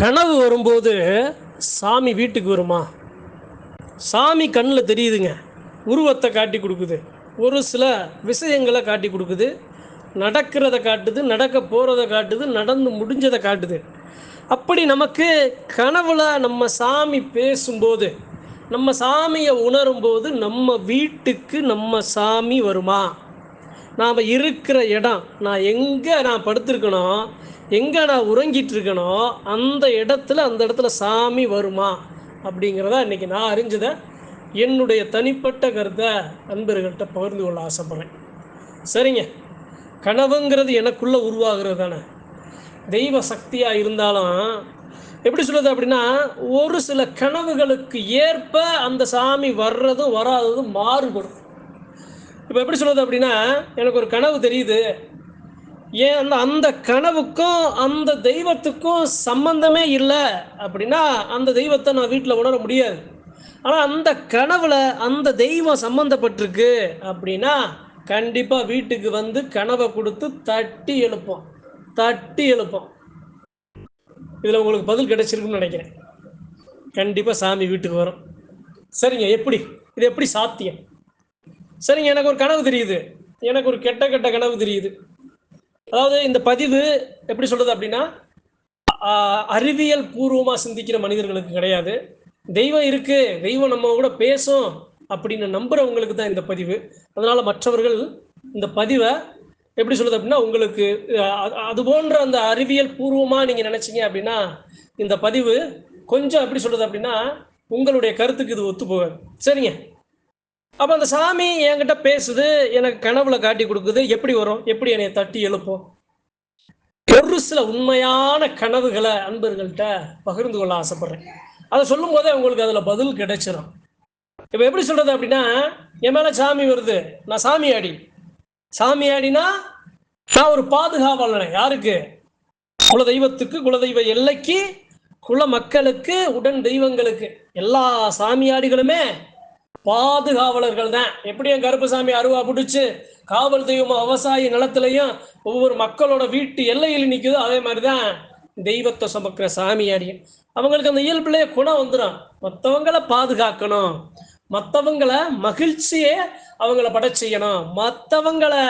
கனவு வரும்போது சாமி வீட்டுக்கு வருமா? சாமி கண்ணில் தெரியுதுங்க. உருவத்தை காட்டி கொடுக்குது. ஒரு சில விஷயங்களை காட்டி கொடுக்குது. நடக்கிறத காட்டுது நடக்க போகிறத காட்டுது நடந்து முடிஞ்சதை காட்டுது. அப்படி நமக்கு கனவுல நம்ம சாமி பேசும்போது நம்ம சாமியை உணரும்போது நம்ம வீட்டுக்கு நம்ம சாமி வருமா? நாம் இருக்கிற இடம் நான் எங்கே நான் படுத்திருக்கணும் எங்கே நான் உறங்கிட்டு இருக்கனோ அந்த இடத்துல அந்த இடத்துல சாமி வருமா? அப்படிங்கிறத இன்றைக்கி நான் அறிஞ்சதை என்னுடைய தனிப்பட்ட கருத்தை நண்பர்கள்ட்ட பகிர்ந்து கொள்ள ஆசைப்பட்றேன். சரிங்க. கனவுங்கிறது எனக்குள்ளே உருவாகிறது தானே தெய்வ சக்தியாக இருந்தாலும் எப்படி சொல்கிறது அப்படின்னா ஒரு சில கனவுகளுக்கு ஏற்ப அந்த சாமி வர்றதும் வராததும் மாறுபடும். இப்போ எப்படி சொல்கிறது அப்படின்னா எனக்கு ஒரு கனவு தெரியுது. ஏன் அந்த அந்த கனவுக்கும் அந்த தெய்வத்துக்கும் சம்பந்தமே இல்லை அப்படின்னா அந்த தெய்வத்தை நான் வீட்டில் உணர முடியாது. ஆனால் அந்த கனவுல அந்த தெய்வம் சம்மந்தப்பட்டிருக்கு அப்படின்னா கண்டிப்பாக வீட்டுக்கு வந்து கனவை கொடுத்து தட்டி எழுப்போம். தட்டி எழுப்போம். இதில் உங்களுக்கு பதில் கிடைச்சிருக்குன்னு நினைக்கிறேன். கண்டிப்பாக சாமி வீட்டுக்கு வரும். சரிங்க எப்படி? இது எப்படி சாத்தியம்? சரிங்க எனக்கு ஒரு கனவு தெரியுது. எனக்கு ஒரு கெட்ட கெட்ட கனவு தெரியுது. அதாவது இந்த பதிவு எப்படி சொல்றது அப்படின்னா அறிவியல் பூர்வமாக சிந்திக்கிற மனிதர்களுக்கு கிடையாது. தெய்வம் இருக்கு தெய்வம் நம்ம கூட பேசும் அப்படின்னு நம்புறவங்களுக்கு தான் இந்த பதிவு. அதனால மற்றவர்கள் இந்த பதிவை எப்படி சொல்றது அப்படின்னா உங்களுக்கு அது- அது போன்ற அந்த அறிவியல் பூர்வமாக நீங்கள் நினைச்சீங்க அப்படின்னா இந்த பதிவு கொஞ்சம் எப்படி சொல்றது அப்படின்னா உங்களுடைய கருத்துக்கு இது ஒத்து போகாது சரிங்க? அப்போ அந்த சாமி என்கிட்ட பேசுது எனக்கு கனவுல காட்டி கொடுக்குது. எப்படி வரும்? எப்படி என்னை தட்டி எழுப்போம்? ஒரு சில உண்மையான கனவுகளை அன்பர்கள்ட்ட பகிர்ந்து கொள்ள ஆசைப்படுறேன். அதை சொல்லும் போதே உங்களுக்கு அதில் பதில் கிடைச்சிடும் இப்போ எப்படி சொல்றது அப்படின்னா என் மேலே சாமி வருது. நான் சாமியாடி ஆடினா நான் ஒரு பாதுகாவலன். யாருக்கு? குலதெய்வத்துக்கு குலதெய்வ எல்லைக்கு குல மக்களுக்கு உடன் தெய்வங்களுக்கு. எல்லா சாமியாடிகளுமே பாதுகாவலர்கள் தான். எப்படியும் என் கருப்பசாமி அருவா பிடிச்சு காவல் தெய்வம் விவசாய நிலத்திலையும் ஒவ்வொரு மக்களோட வீட்டு எல்லையில் நிற்குதோ அதே மாதிரி தான் தெய்வத்தை சுமக்கிற சாமியாடி அவங்களுக்கு அந்த இயல்புலேயே குணம் வந்துடும் மற்றவங்களை பாதுகாக்கணும். மற்றவங்களை மகிழ்ச்சியே அவங்கள பட செய்யணும். மற்றவங்களை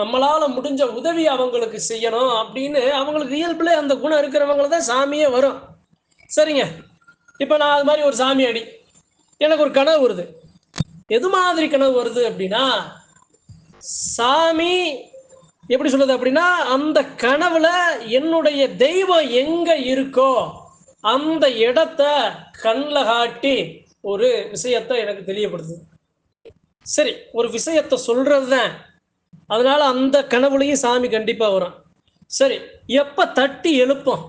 நம்மளால முடிஞ்ச உதவி அவங்களுக்கு செய்யணும் அப்படின்னு அவங்களுக்கு இயல்புல அந்த குணம் இருக்கிறவங்கள தான் சாமியே வரும். சரிங்க. இப்போ நான் அது மாதிரி ஒரு சாமியாடி. எனக்கு ஒரு கனவு வருது. எது மாதிரி கனவு வருது அப்படின்னா சாமி எப்படி சொல்றது அப்படின்னா அந்த கனவுல என்னுடைய தெய்வம் எங்க இருக்கோ அந்த இடத்த கண்ணில் காட்டி ஒரு விஷயத்தை எனக்கு தெரியப்படுது சரி ஒரு விஷயத்தை சொல்றது தான். அதனால அந்த கனவுலையும் சாமி கண்டிப்பா வரும். சரி எப்ப தட்டி எழுப்போம்?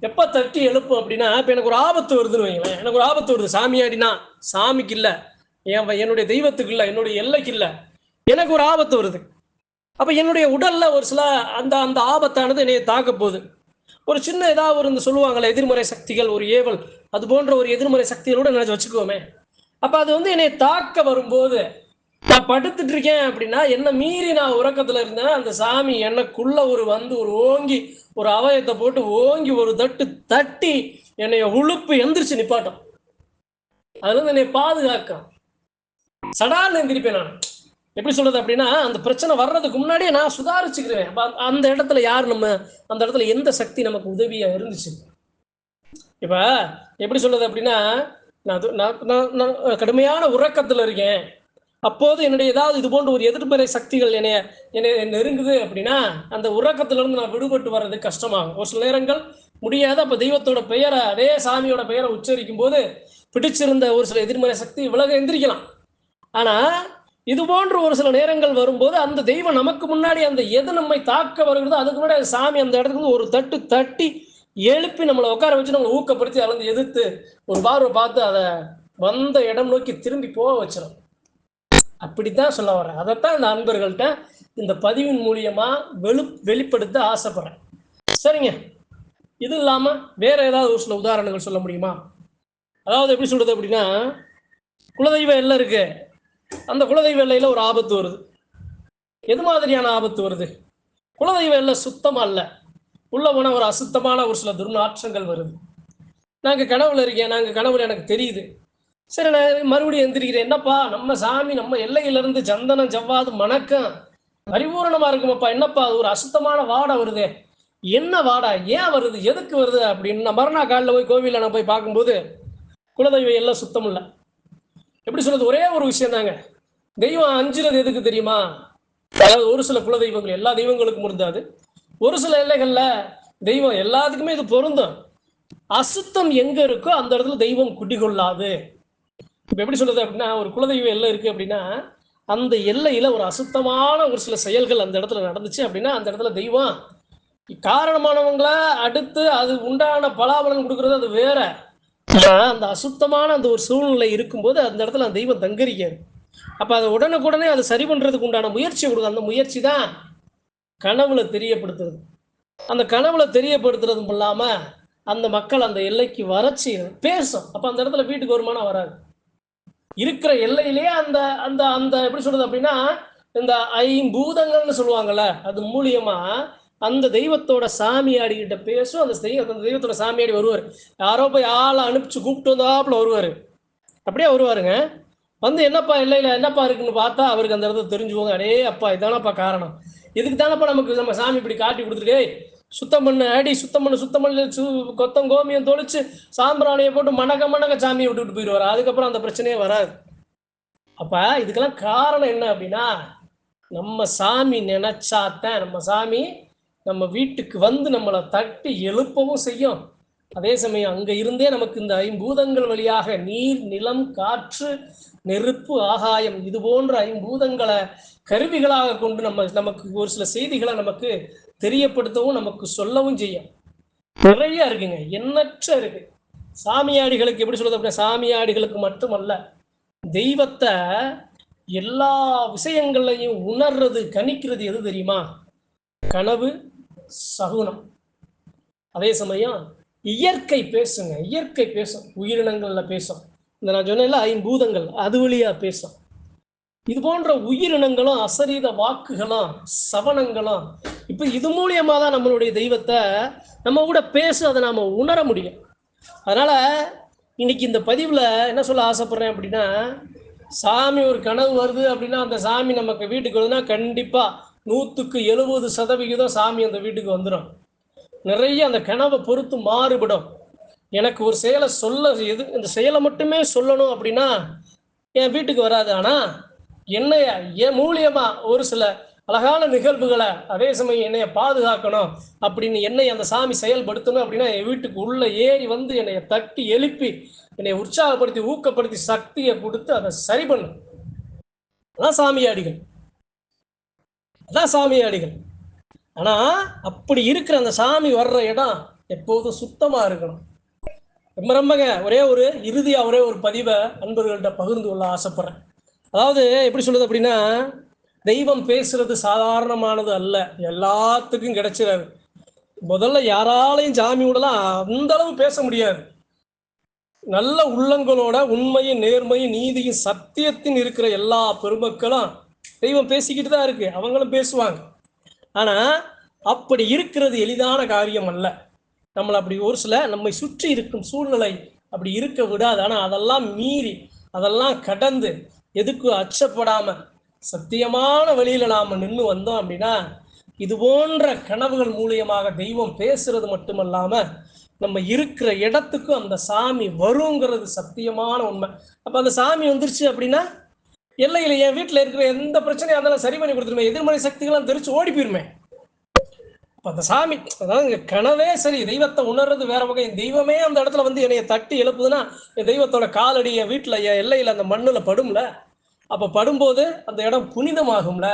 எப்ப தட்டி எழுப்பும் அப்படின்னா இப்ப எனக்கு ஒரு ஆபத்து வருதுன்னு வைங்களேன். எனக்கு ஒரு ஆபத்து வருது. சாமி சாமியாடினா சாமிக்கு இல்லை. என் என்னுடைய தெய்வத்துக்கு இல்லை என்னுடைய எல்லைக்கு இல்லை எனக்கு ஒரு ஆபத்து வருது. அப்ப என்னுடைய உடல்ல ஒரு சில அந்த அந்த ஆபத்தானது என்னைய தாக்க போகுது. ஒரு சின்ன ஏதாவது ஒரு இந்த சொல்லுவாங்களே எதிர்மறை சக்திகள் ஒரு ஏவல் அது போன்ற ஒரு எதிர்மறை சக்திகளோட நினைச்சு வச்சுக்கோமே. அப்ப அது வந்து என்னை தாக்க வரும்போது நான் படுத்துட்டு இருக்கேன் அப்படின்னா என்ன மீறி நான் உறக்கத்துல இருந்தேன்னா அந்த சாமி எனக்குள்ள ஒரு வந்து ஒரு ஓங்கி ஒரு அவயத்தை போட்டு ஓங்கி ஒரு தட்டு தட்டி என்னைய உழுப்பு எந்திரிச்சு நிப்பாட்டம் அதுல இருந்து என்னை பாதுகாக்கும் சடால்னு எந்திரிப்பேன் நான். எப்படி சொல்றது அப்படின்னா அந்த பிரச்சனை வர்றதுக்கு முன்னாடியே நான் சுதாரிச்சுக்கிறேன் அப்ப அந்த- இடத்துல யார் நம்ம அந்த இடத்துல எந்த சக்தி நமக்கு உதவியா இருந்துச்சு? இப்ப எப்படி சொல்றது அப்படின்னா நான் நான் நான் கடுமையான உறக்கத்துல இருக்கேன். அப்போது என்னுடைய ஏதாவது இது போன்ற ஒரு எதிர்மறை சக்திகள் என்னைய என்னை நெருங்குது அப்படின்னா அந்த உறக்கத்துல இருந்து நான் விடுபட்டு வர்றது கஷ்டமாகும். ஒரு சில நேரங்கள் முடியாத. அப்ப தெய்வத்தோட பெயரை அதே சாமியோட பெயரை உச்சரிக்கும் போது பிடிச்சிருந்த ஒரு சில எதிர்மறை சக்தி விலக எந்திரிக்கலாம். ஆனா இது போன்ற ஒரு சில நேரங்கள் வரும்போது அந்த தெய்வம் நமக்கு முன்னாடி அந்த எது நம்மை தாக்க வருகிறதோ அதுக்கு முன்னாடி சாமி அந்த இடத்துக்கு வந்து ஒரு தட்டு தட்டி எழுப்பி நம்மளை உட்கார வச்சு நம்மளை ஊக்கப்படுத்தி அளந்து எதிர்த்து ஒரு பார்வை பார்த்து அதை வந்த இடம் நோக்கி திரும்பி போக வச்சிடும் அப்படித்தான் சொல்ல வரேன் அதைத்தான் இந்த அன்பர்கள்ட்ட இந்த பதிவின் மூலியமா வெளி வெளிப்படுத்த ஆசைப்படுறேன். சரிங்க. இது இல்லாம வேற ஏதாவது ஒரு சில உதாரணங்கள் சொல்ல முடியுமா? அதாவது எப்படி சொல்றது அப்படின்னா குலதெய்வம் எல்லாம் இருக்கு. அந்த குலதெய்வ எல்லையில் ஒரு ஆபத்து வருது. எது மாதிரியான ஆபத்து வருது? குலதெய்வ எல்லை சுத்தம் அல்ல. உள்ள போனால் ஒரு அசுத்தமான ஒரு சில துர்நாற்றங்கள் வருது. நாங்கள் கனவுல இருக்கேன் நாங்கள் கனவுல எனக்கு தெரியுது. சரி நான் மறுபடியும் எந்திரிக்கிறேன். என்னப்பா நம்ம சாமி நம்ம எல்லையிலிருந்து சந்தனம் செவ்வாது மணக்கம் பரிபூரணமாக இருக்குமப்பா? என்னப்பா அது ஒரு அசுத்தமான வாடை வருதே. என்ன வாடா? ஏன் வருது? எதுக்கு வருது? அப்படின்னு நான் மறுநாள் காலையில் போய் கோவிலில் நான் போய் பார்க்கும்போது குலதெய்வம் எல்லாம் சுத்தம் இல்லை. எப்படி சொல்றது ஒரே ஒரு விஷயம் தாங்க தெய்வம் அஞ்சுறது எதுக்கு தெரியுமா? அதாவது ஒரு சில குலதெய்வங்கள் எல்லா தெய்வங்களுக்கும் இருந்தாது ஒரு சில எல்லைகள்ல தெய்வம் எல்லாத்துக்குமே இது பொருந்தும். அசுத்தம் எங்க இருக்கோ அந்த இடத்துல தெய்வம் குடிகொள்ளாது. இப்ப எப்படி சொல்றது அப்படின்னா ஒரு குலதெய்வம் எல்லை இருக்கு அப்படின்னா அந்த எல்லையில ஒரு அசுத்தமான ஒரு சில செயல்கள் அந்த இடத்துல நடந்துச்சு அப்படின்னா அந்த இடத்துல தெய்வம் காரணமானவங்கள அடுத்து அது உண்டான பலாபலன் கொடுக்கறது அது வேற. அந்த அசுத்தமான அந்த ஒரு சூழ்நிலை இருக்கும்போது அந்த இடத்துல அந்த தெய்வம் தங்கரிக்காது அப்போ அதை உடனுக்குடனே அதை சரி பண்ணுறதுக்கு உண்டான முயற்சி கொடுக்கும் அந்த முயற்சி தான் கனவுல தெரியப்படுத்துறது. அந்த கனவுல தெரியப்படுத்துறதும் இல்லாமல் அந்த மக்கள் அந்த எல்லைக்கு வரச்சு பேசும். அப்போ அந்த இடத்துல வீட்டுக்கு வருமானம் வராது. இருக்கிற எல்லையிலேயே அந்த அந்த அந்த எப்படி சொல்றது அப்படின்னா இந்த ஐம்பூதங்கள்னு சொல்லுவாங்கல்ல அது மூலியமா அந்த தெய்வத்தோட சாமியாடி கிட்ட பேசும் அந்த அந்த தெய்வத்தோட சாமியாடி வருவார். யாரோ போய் ஆளை அனுப்பிச்சு கூப்பிட்டு வந்தாப்புல வருவார். அப்படியே வருவாருங்க. வந்து என்னப்பா இல்லை இல்லை என்னப்பா இருக்குன்னு பார்த்தா அவருக்கு அந்த இடத்துல தெரிஞ்சுவோங்க அடே அப்பா இதானப்பா காரணம். இதுக்கு தானப்பா நமக்கு நம்ம சாமி இப்படி காட்டி கொடுத்துட்டே சுத்தம் பண்ண அடி சுத்தம் பண்ண சுத்தம் பண்ண கொத்தம் கோமியம் தொளிச்சு சாம்பிராணியை போட்டு மணக்க மணக்க சாமியை விட்டுட்டு போயிடுவார். அதுக்கப்புறம் அந்த பிரச்சனையே வராது. அப்ப இதுக்கெல்லாம் காரணம் என்ன அப்படின்னா நம்ம சாமி நினைச்சாத்தான் நம்ம சாமி நம்ம வீட்டுக்கு வந்து நம்மளை தட்டி எழுப்பவும் செய்யும். அதே சமயம் அங்க இருந்தே நமக்கு இந்த ஐம்பூதங்கள் வழியாக நீர் நிலம் காற்று நெருப்பு ஆகாயம் இது போன்ற ஐம்பூதங்களை கருவிகளாக கொண்டு நம்ம நமக்கு ஒரு சில செய்திகளை நமக்கு தெரியப்படுத்தவும் நமக்கு சொல்லவும் செய்யும். நிறைய இருக்குங்க. எண்ணற்ற இருக்கு. சாமியாடிகளுக்கு எப்படி சொல்றது அப்படின்னா சாமியாடிகளுக்கு மட்டுமல்ல தெய்வத்தை எல்லா விஷயங்களையும் உணர்றது கணிக்கிறது எது தெரியுமா? கனவு சகுனம். அதே சமயம் இயற்கை பேசுங்க இயற்கை பேசும். உயிரினங்கள்ல பேசும். இந்த நான் சொன்னேன்ல ஐம்பூதங்கள் அது வழியா பேசும். இது போன்ற உயிரினங்களும் அசரீத வாக்குகளும் சவனங்களும் இப்போ இது மூலியமா தான் நம்மளுடைய தெய்வத்தை நம்ம கூட பேச அதை நாம உணர முடியும். அதனால இன்னைக்கு இந்த பதிவுல என்ன சொல்ல ஆசைப்படுறேன் அப்படின்னா சாமி ஒரு கனவு வருது அப்படின்னா அந்த சாமி நமக்கு வீட்டுக்கு வருதுன்னா கண்டிப்பா நூற்றுக்கு எழுபது சதவிகிதம் சாமி அந்த வீட்டுக்கு வந்துடும் நிறைய அந்த கனவை பொறுத்து மாறுபடும். எனக்கு ஒரு செயலை சொல்ல எது இந்த செயலை மட்டுமே சொல்லணும் அப்படின்னா என் வீட்டுக்கு வராது. ஆனால் என்னைய என் மூலியமா ஒரு சில அழகான நிகழ்வுகளை அதே சமயம் என்னைய பாதுகாக்கணும் அப்படின்னு என்னை அந்த சாமி செயல்படுத்தணும் அப்படின்னா என் வீட்டுக்கு உள்ள ஏறி வந்து என்னைய தட்டி எழுப்பி என்னை உற்சாகப்படுத்தி ஊக்கப்படுத்தி சக்தியை கொடுத்து அதை சரி பண்ணும் அதான் சாமியாடிகள் அதான் சாமியாடிகள் ஆனா அப்படி இருக்கிற அந்த சாமி வர்ற இடம் எப்போதும் சுத்தமா இருக்கணும். ரொம்ப ரொம்பங்க ஒரே ஒரு இறுதியா ஒரே ஒரு பதிவை அன்பர்கள்ட்ட பகிர்ந்து கொள்ள ஆசைப்படுறேன். அதாவது எப்படி சொல்லுது அப்படின்னா தெய்வம் பேசுறது சாதாரணமானது அல்ல. எல்லாத்துக்கும் கிடைச்சிடாது. முதல்ல யாராலையும் சாமி விடலாம் அந்த அளவு பேச முடியாது. நல்ல உள்ளங்களோட உண்மையும் நேர்மையும் நீதியும் சத்தியத்தின் இருக்கிற எல்லா பெருமக்களும் தெய்வம் பேசிக்கிட்டு தான் இருக்கு. அவங்களும் பேசுவாங்க. ஆனா அப்படி இருக்கிறது எளிதான காரியம் அல்ல. நம்மளை அப்படி ஒரு சில நம்மை சுற்றி இருக்கும் சூழ்நிலை அப்படி இருக்க விடாது. ஆனா அதெல்லாம் மீறி அதெல்லாம் கடந்து எதுக்கு அச்சப்படாம சத்தியமான வழியில நாம நின்று வந்தோம் அப்படின்னா இது போன்ற கனவுகள் மூலியமாக தெய்வம் பேசுறது மட்டுமல்லாம நம்ம இருக்கிற இடத்துக்கும் அந்த சாமி வருங்கிறது சத்தியமான உண்மை. அப்ப அந்த சாமி வந்துருச்சு அப்படின்னா எல்லையில என் வீட்டில் இருக்கிற எந்த பிரச்சனையாக இருந்தாலும் சரி பண்ணி கொடுத்துருமே. எதிர்மறை சக்திகள்லாம் தெரிச்சு ஓடி போயிருமே. அப்ப அந்த சாமி அதாவது கனவே சரி தெய்வத்தை உணர்றது வேற வகை. தெய்வமே அந்த இடத்துல வந்து என்னைய தட்டி எழுப்புதுன்னா என் தெய்வத்தோட காலடி என் வீட்டில் என் எல்லையில் அந்த மண்ணில் படும்ல. அப்போ படும்போது அந்த இடம் புனிதமாகும்ல.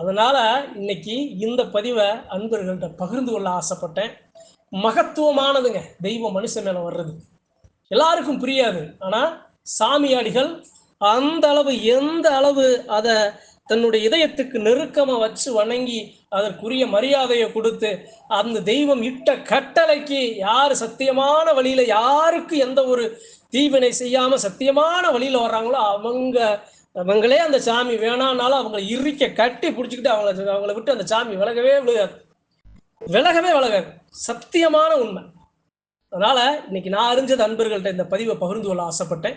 அதனால இன்னைக்கு இந்த பதிவை அன்பர்கள்ட்ட பகிர்ந்து கொள்ள ஆசைப்பட்டேன். மகத்துவமானதுங்க தெய்வம் மனுஷன் மேலே வர்றது. எல்லாருக்கும் புரியாது. ஆனால் சாமியாடிகள் அந்த அளவு எந்த அளவு அதை தன்னுடைய இதயத்துக்கு நெருக்கமாக வச்சு வணங்கி அதற்குரிய மரியாதையை கொடுத்து அந்த தெய்வம் இட்ட கட்டளைக்கு யார் சத்தியமான வழியில் யாருக்கு எந்த ஒரு தீவினை செய்யாமல் சத்தியமான வழியில் வர்றாங்களோ அவங்க அவங்களே அந்த சாமி வேணான்னாலும் அவங்கள இறுக்க கட்டி பிடிச்சிக்கிட்டு அவங்கள அவங்கள விட்டு அந்த சாமி விலகவே விழுகாது. விலகவே விலகாது. சத்தியமான உண்மை. அதனால் இன்னைக்கு நான் அறிஞ்சது அன்பர்கள்ட்ட இந்த பதிவை பகிர்ந்து கொள்ள ஆசைப்பட்டேன்.